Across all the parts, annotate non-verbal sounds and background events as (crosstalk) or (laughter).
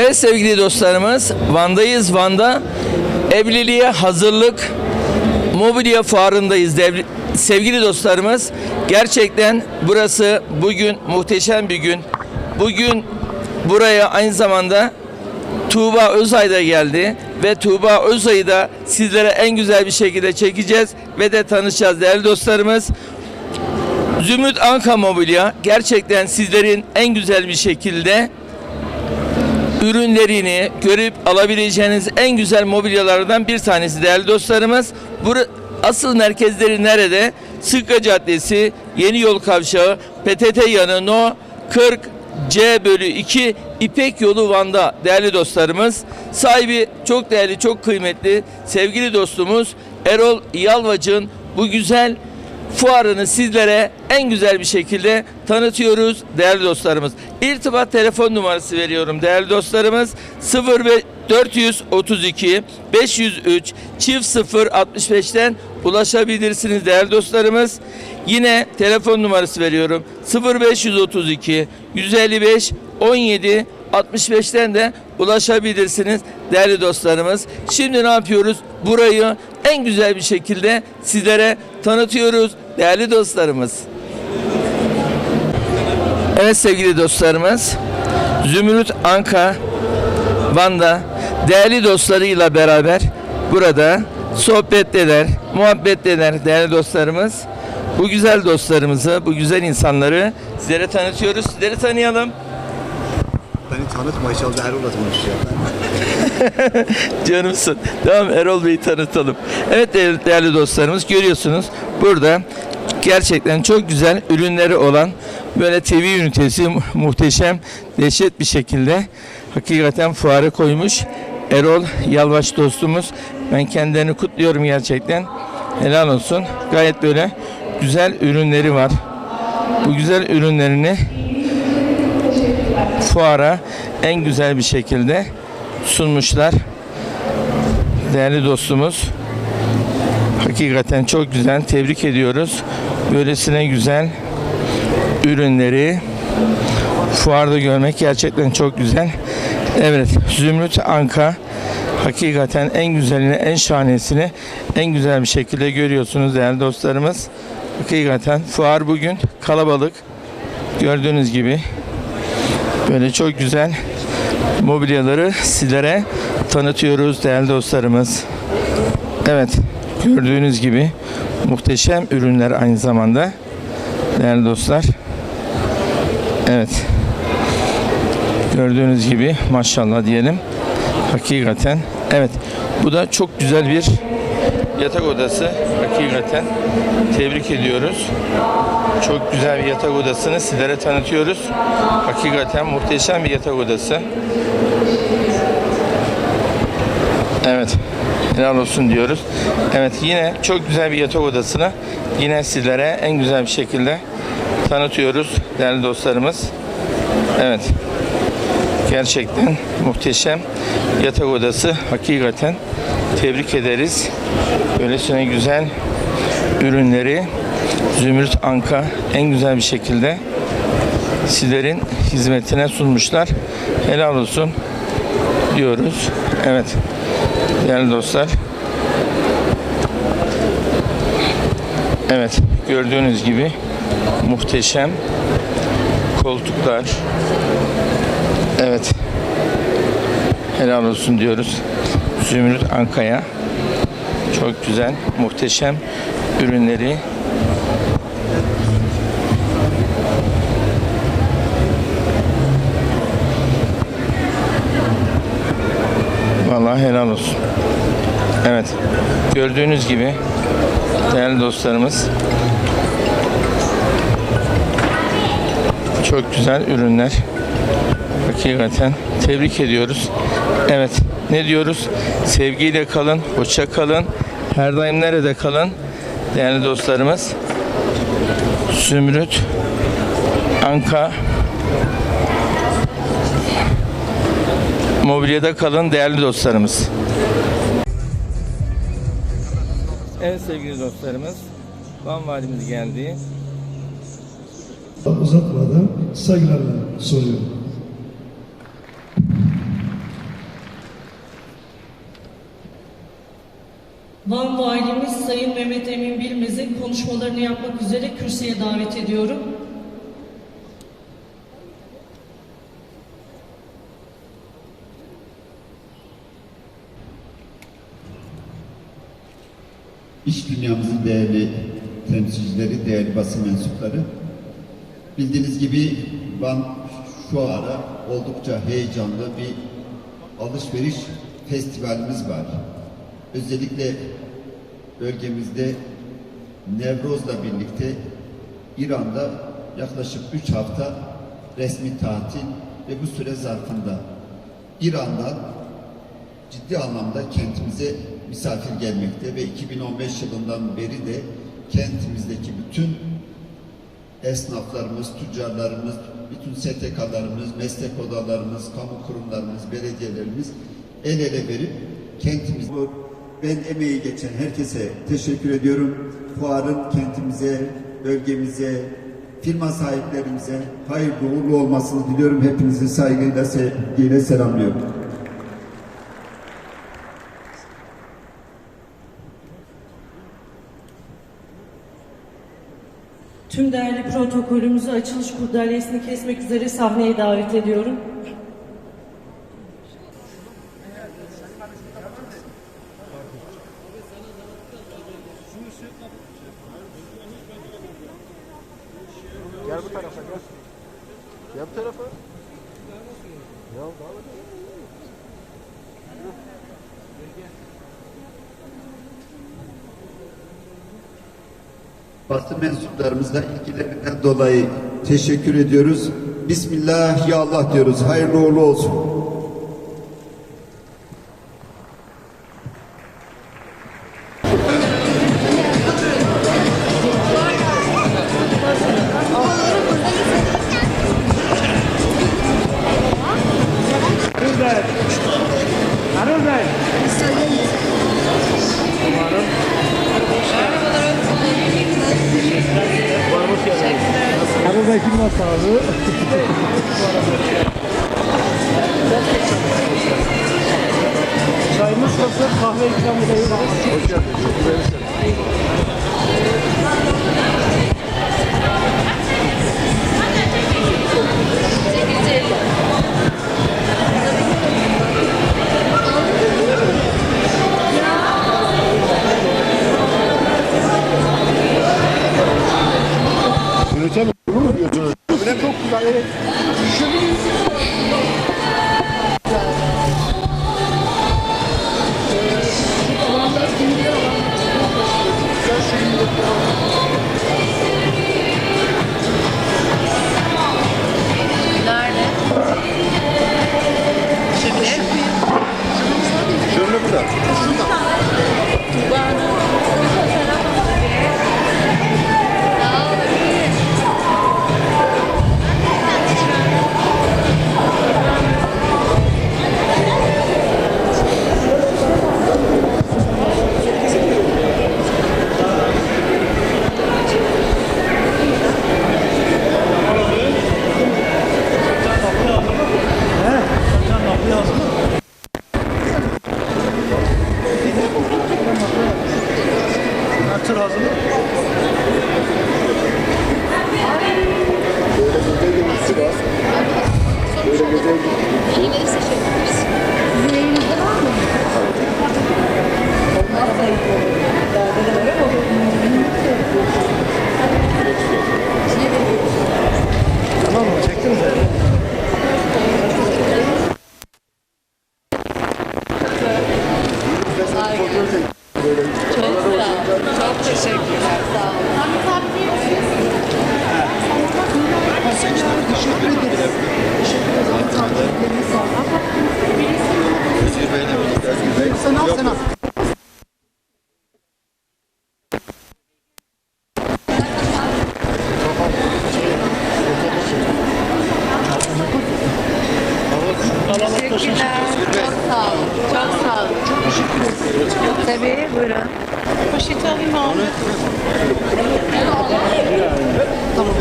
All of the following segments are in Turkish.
Evet sevgili dostlarımız, Van'dayız. Van'da evliliğe hazırlık mobilya fuarındayız. Devri- Sevgili dostlarımız, gerçekten burası bugün muhteşem bir gün. Bugün buraya aynı zamanda Tuğba Özay da geldi ve Tuğba Özay'ı da sizlere en güzel bir şekilde çekeceğiz ve de tanışacağız değerli dostlarımız. Zümrüt Anka Mobilya gerçekten sizlerin en güzel bir şekilde ürünlerini görüp alabileceğiniz en güzel mobilyalardan bir tanesi değerli dostlarımız. Asıl merkezleri nerede? Sıkka Caddesi, Yeni Yol Kavşağı, PTT yanı No 40 C bölü 2 İpek Yolu Van'da değerli dostlarımız. Sahibi çok değerli, çok kıymetli sevgili dostumuz Erol Yalvac'ın bu güzel fuarını sizlere en güzel bir şekilde tanıtıyoruz değerli dostlarımız. İrtibat telefon numarası veriyorum değerli dostlarımız. 0432 503 çift 0 65'ten ulaşabilirsiniz değerli dostlarımız. Yine telefon numarası veriyorum. 0532 155 17 65'ten de ulaşabilirsiniz değerli dostlarımız. Şimdi ne yapıyoruz? Burayı en güzel bir şekilde sizlere tanıtıyoruz değerli dostlarımız. Evet sevgili dostlarımız. Zümrüt Anka Van'da değerli dostlarıyla beraber burada sohbetteler, muhabbetteler değerli dostlarımız. Bu güzel dostlarımızı, bu güzel insanları sizlere tanıtıyoruz. Sizleri tanıyalım. Beni tanıtma inşallah Erol'la tanışacağım. (laughs) Canımsın. Tamam Erol Bey'i tanıtalım. Evet değerli, değerli dostlarımız görüyorsunuz burada gerçekten çok güzel ürünleri olan böyle TV ünitesi mu- muhteşem dehşet bir şekilde hakikaten fuarı koymuş. Erol Yalvaç dostumuz. Ben kendilerini kutluyorum gerçekten. Helal olsun. Gayet böyle güzel ürünleri var. Bu güzel ürünlerini fuara en güzel bir şekilde sunmuşlar. Değerli dostumuz. Hakikaten çok güzel. Tebrik ediyoruz. Böylesine güzel ürünleri fuarda görmek gerçekten çok güzel. Evet, Zümrüt Anka hakikaten en güzelini, en şahanesini en güzel bir şekilde görüyorsunuz değerli dostlarımız. Hakikaten fuar bugün kalabalık. Gördüğünüz gibi böyle çok güzel mobilyaları sizlere tanıtıyoruz değerli dostlarımız. Evet, gördüğünüz gibi muhteşem ürünler aynı zamanda değerli dostlar. Evet. Gördüğünüz gibi maşallah diyelim. Hakikaten. Evet. Bu da çok güzel bir yatak odası. Hakikaten tebrik ediyoruz. Çok güzel bir yatak odasını sizlere tanıtıyoruz. Hakikaten muhteşem bir yatak odası. Evet. Helal olsun diyoruz. Evet yine çok güzel bir yatak odasını yine sizlere en güzel bir şekilde tanıtıyoruz değerli dostlarımız. Evet. Gerçekten muhteşem yatak odası. Hakikaten tebrik ederiz. Böylesine güzel ürünleri Zümrüt Anka en güzel bir şekilde sizlerin hizmetine sunmuşlar. Helal olsun diyoruz. Evet. Değerli dostlar. Evet. Gördüğünüz gibi muhteşem koltuklar. Evet. Helal olsun diyoruz. Zümrüt Anka'ya. Çok güzel, muhteşem ürünleri Vallahi helal olsun. Evet. Gördüğünüz gibi değerli dostlarımız çok güzel ürünler. Hakikaten tebrik ediyoruz. Evet. Ne diyoruz? Sevgiyle kalın, hoşça kalın. Her daim nerede kalın? Değerli dostlarımız. Zümrüt Anka Mobilyada kalın değerli dostlarımız. Evet sevgili dostlarımız. Van valimiz geldi. Uzatmadan saygılarla soruyorum. Van Valimiz Sayın Mehmet Emin Bilmez'i konuşmalarını yapmak üzere kürsüye davet ediyorum. İş dünyamızın değerli temsilcileri, değerli basın mensupları. Bildiğiniz gibi Van şu ara oldukça heyecanlı bir alışveriş festivalimiz var. Özellikle bölgemizde Nevroz'la birlikte İran'da yaklaşık 3 hafta resmi tatil ve bu süre zarfında İran'dan ciddi anlamda kentimize misafir gelmekte ve 2015 yılından beri de kentimizdeki bütün esnaflarımız, tüccarlarımız, bütün STK'larımız, meslek odalarımız, kamu kurumlarımız, belediyelerimiz el ele verip kentimiz ben emeği geçen herkese teşekkür ediyorum. Fuarın kentimize, bölgemize, firma sahiplerimize hayırlı uğurlu olmasını diliyorum. Hepinizi saygıyla, sevgiyle selamlıyorum. Tüm değerli protokolümüzü açılış kurdelesini kesmek üzere sahneye davet ediyorum. Basın mensuplarımızla ilgilerinden dolayı teşekkür ediyoruz. Bismillah ya Allah diyoruz. Hayırlı uğurlu olsun. Kahve ikram edebiliriz. Hoş geldiniz. Yönetemem. Bunu mu diyorsunuz? Çok güzel, evet. Teşekkürler. Çok sağ olun. Çok sağ olun. Çok teşekkür ederim. Tabii buyurun. Poşeti alayım abi. Tamam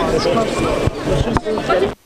abi.